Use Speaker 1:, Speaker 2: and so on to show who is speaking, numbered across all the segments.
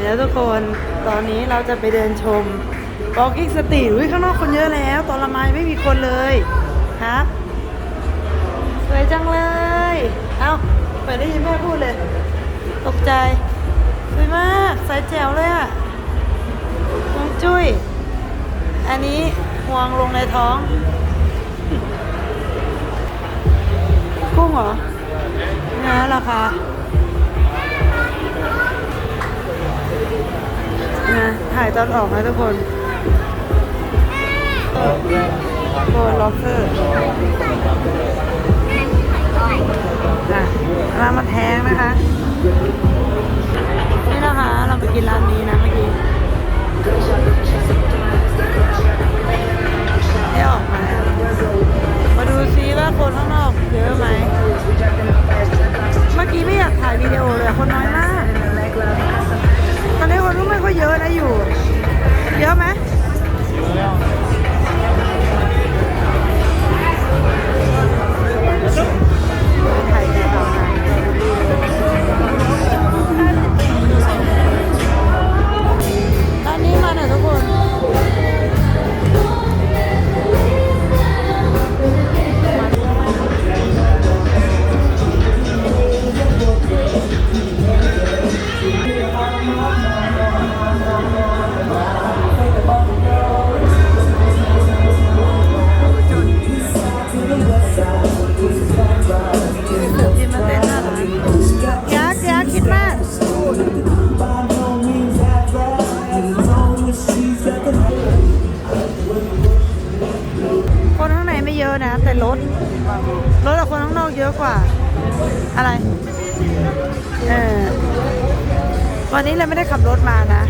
Speaker 1: แล้วทุกคนตอนนี้เราจะไปเดินชม Walking Street อุ้ยข้างนอกคนเยอะแล้ว ตอนละไม้ไม่มีคนเลยครับสวยจังเลย เอ้าเปิดได้ยินแม่พูดเลย ตกใจสวยมากสายแจ๋วเลยอะน้องจุ้ย อันนี้ห่วงลงในท้อง กุ้งเหรอนะราคา ตอนออกนะทุกคนโบล็อกเกอร์อะร้านมาแทงนะคะ นี่นะคะ เราไปกินร้านนี้นะเมื่อกี้ได้ออกมา มาดูซิว่าคนข้างนอกเยอะไหม เมื่อกี้ไม่อยากถ่ายวิดีโอเลยคนน้อยมาก ตอนนี้คนก็ไม่ค่อยเยอะนะอยู่ เยอะไหมถ่ อะนะ แต่รถรถกับคนข้างนอกเยอะกว่า อะไร เออวันนี้เลยไม่ได้ขับรถมานะ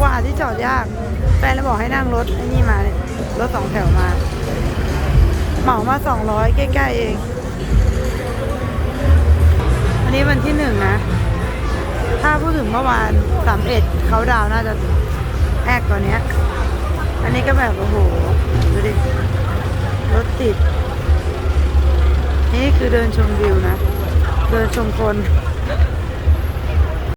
Speaker 1: กว่าที่จอดยากแฟนเลยบอกให้นั่งรถไอ้นี่มาเนี่ยรถสองแถวมาเหมามาสองร้อยใกล้ๆเองวันนี้วันที่หนึ่งนะถ้าพูดถึงเมื่อวานสามเอ็ดเขาดาวน์น่าจะแอกกว่านี้อันนี้ก็แบบโอ้โหดูดิ รถติด นี่คือเดินชมวิวนะ เดินชมคน